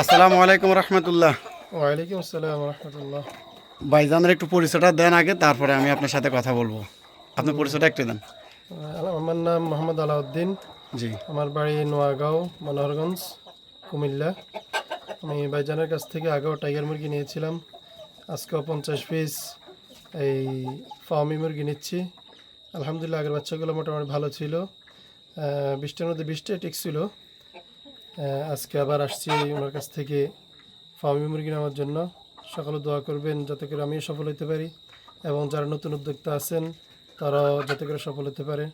আসসালামু আলাইকুম রহমতুল্লাহ। ওয়ালাইকুম আসসালাম রহমতুল্লাহ। ভাইজানের একটু পরিচয়টা দেন আগে তারপরে আমি আপনার সাথে কথা বলব। আপনার পরিচয়টা একটু দেন। আমার নাম মোহাম্মদ আলাউদ্দিন। জি। আমার বাড়ি নোয়াগাঁও মনোহরগঞ্জ কুমিল্লা। আমি ভাইজানের কাছ থেকে আগেও টাইগার মুরগি নিয়েছিলাম। আজকেও পঞ্চাশ পিস এই ফার্মি মুরগি নিচ্ছি। আলহামদুলিল্লাহ আগের বাচ্চাগুলো মোটামুটি ভালো ছিল। বৃষ্টির মধ্যে বৃষ্টি ঠিক ছিল। আজকে আবার আসছি ওনার কাছ থেকে ফার্মি মুরগি নেওয়ার জন্য। সকালে দোয়া করবেন যাতে করে আমিও সফল হতে পারি এবং যারা নতুন উদ্যোক্তা আছেন তারাও যাতে করে সফল হতে পারে।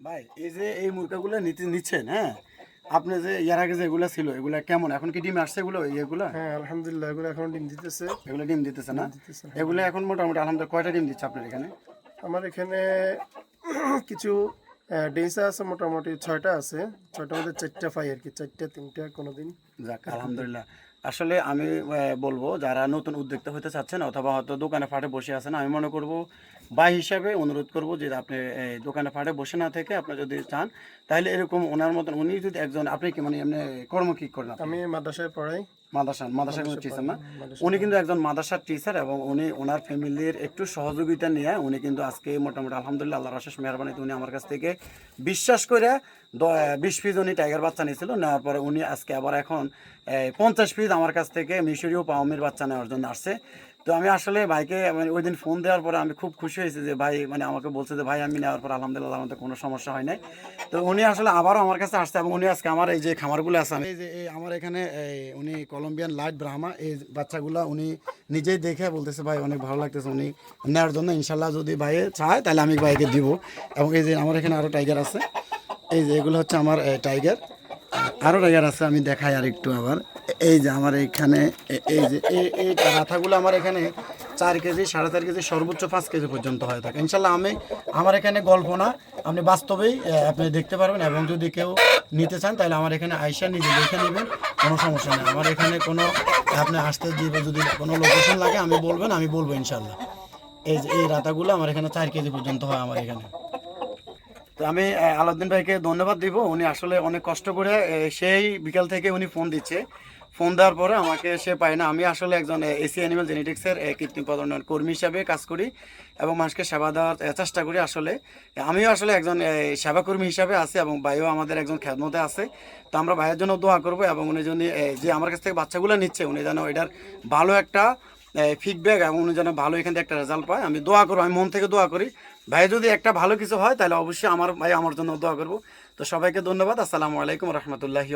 ভাই এই যে এই মুরগাগুলো নিতে নিচ্ছেন হ্যাঁ? আপনি যে এর আগে যেগুলো ছিল এগুলা কেমন? এখন কি ডিম আসছে এগুলো এগুলো? হ্যাঁ আলহামদুলিল্লাহ এগুলো এখন ডিম দিতেছে। এগুলো ডিম দিতেছে না? দিতেছে। এগুলো এখন মোটামুটি আলহামদুলিল্লাহ কয়টা ডিম দিচ্ছে আপনার এখানে? আমার এখানে কিছু ডেসা আছে মোটামুটি ছয়টা আছে। ছয়টার মধ্যে চারটা পাই আর কি চারটা তিনটা কোনো দিন যাক আলহামদুলিল্লাহ। আসলে আমি বলব যারা নতুন উদ্যোক্তা হতে চাচ্ছেন অথবা হয়তো দোকানে ফাটে বসে আছেন আমি মনে করব ভাই হিসাবে অনুরোধ করব যে আপনি দোকানে ফাটে বসে না থেকে আপনি যদি চান তাহলে এরকম ওনার মতন উনি যদি একজন আপনি কি মানে এমনি কর্ম কি করেন? আমি মাদ্রাসায় পড়াই। মাদাসা মাদাসা কোনো টিচার না। উনি কিন্তু একজন মাদাসার টিচার এবং উনি ওনার ফ্যামিলির একটু সহযোগিতা নিয়ে উনি কিন্তু আজকে মোটামুটি আলহামদুলিল্লাহ আল্লাহর আশেষ মেহরবানিতে উনি আমার কাছ থেকে বিশ্বাস করে বিশ পিস উনি টাইগার বাচ্চা নিয়েছিল। নেওয়ার পরে উনি আজকে আবার এখন পঞ্চাশ পিস আমার কাছ থেকে মিশরীয় পাওয়ামের বাচ্চা নেওয়ার জন্য আসছে। তো আমি আসলে ভাইকে মানে ওই দিন ফোন দেওয়ার পরে আমি খুব খুশি হয়েছি যে ভাই মানে আমাকে বলছে যে, ভাই, আমি নেওয়ার পর আলহামদুলিল্লাহ আমাদের কোনো সমস্যা হয় নাই। তো উনি আসলে আবারও আমার কাছে আসছে এবং উনি আজকে আমার এই যে খামারগুলো আছে, আমি- যে আমার এখানে উনি কলম্বিয়ান লাইট ব্রাহ্মা এই বাচ্চাগুলো উনি নিজেই দেখে বলতেছে, ভাই, অনেক ভালো লাগতেছে উনি নেওয়ার জন্য। ইনশাল্লাহ যদি ভাইয়ে চায়, তাহলে আমি ভাইকে দিব। এবং এই যে আমার এখানে আরও টাইগার আছে। এই যে এগুলো হচ্ছে আমার টাইগার আরও টাইগার আছে, আমি দেখাই আর একটু আবার। এই যে আমার এখানে এই যে এই এই রাথাগুলো আমার এখানে চার কেজি, সাড়ে চার কেজি, সর্বোচ্চ পাঁচ কেজি পর্যন্ত হয়ে থাকে। ইনশাল্লাহ আমি, আমার এখানে গল্প না, আপনি বাস্তবেই আপনি দেখতে পারবেন এবং যদি কেউ নিতে চান, তাহলে আমার এখানে আইসা নিজে দেখে নেবেন, কোনো সমস্যা নেই। আমার এখানে কোনো, আপনি আসতে দিবে যদি কোনো লোকেশন লাগে, আমি বলবেন, আমি বলব ইনশাল্লাহ। এই যে, এই রাতাগুলো আমার এখানে চার কেজি পর্যন্ত হয় আমার এখানে। তো আমি আলাউদ্দিন ভাইকে ধন্যবাদ দিব। উনি আসলে অনেক কষ্ট করে সেই বিকাল থেকে উনি ফোন দিচ্ছে। ফোন দেওয়ার পরে আমাকে সে পায় না। আমি আসলে একজন এসি অ্যানিমাল জেনেটিক্সের কৃত্রিম প্রজনন কর্মী হিসাবে কাজ করি এবং মানুষকে সেবা দেওয়ার চেষ্টা করি আসলে। আমিও আসলে একজন সেবাকর্মী হিসাবে আছি এবং ভাইও আমাদের একজন খেদমতে আছে। তো আমরা ভাইয়ের জন্য দোয়া করব এবং উনি যদি যে আমার কাছ থেকে বাচ্চাগুলো নিচ্ছে, উনি যেন এটার ভালো একটা ফিডব্যাক এবং উনি যেন ভালো এখান থেকে একটা রেজাল্ট পায়। আমি দোয়া করব, আমি মন থেকে দোয়া করি। ভাই যদি একটা ভালো কিছু হয়, তাহলে অবশ্যই আমার, ভাই আমার জন্য দোয়া করব। তো সবাইকে ধন্যবাদ। আসসালামু আলাইকুম রহমতুল্লাহি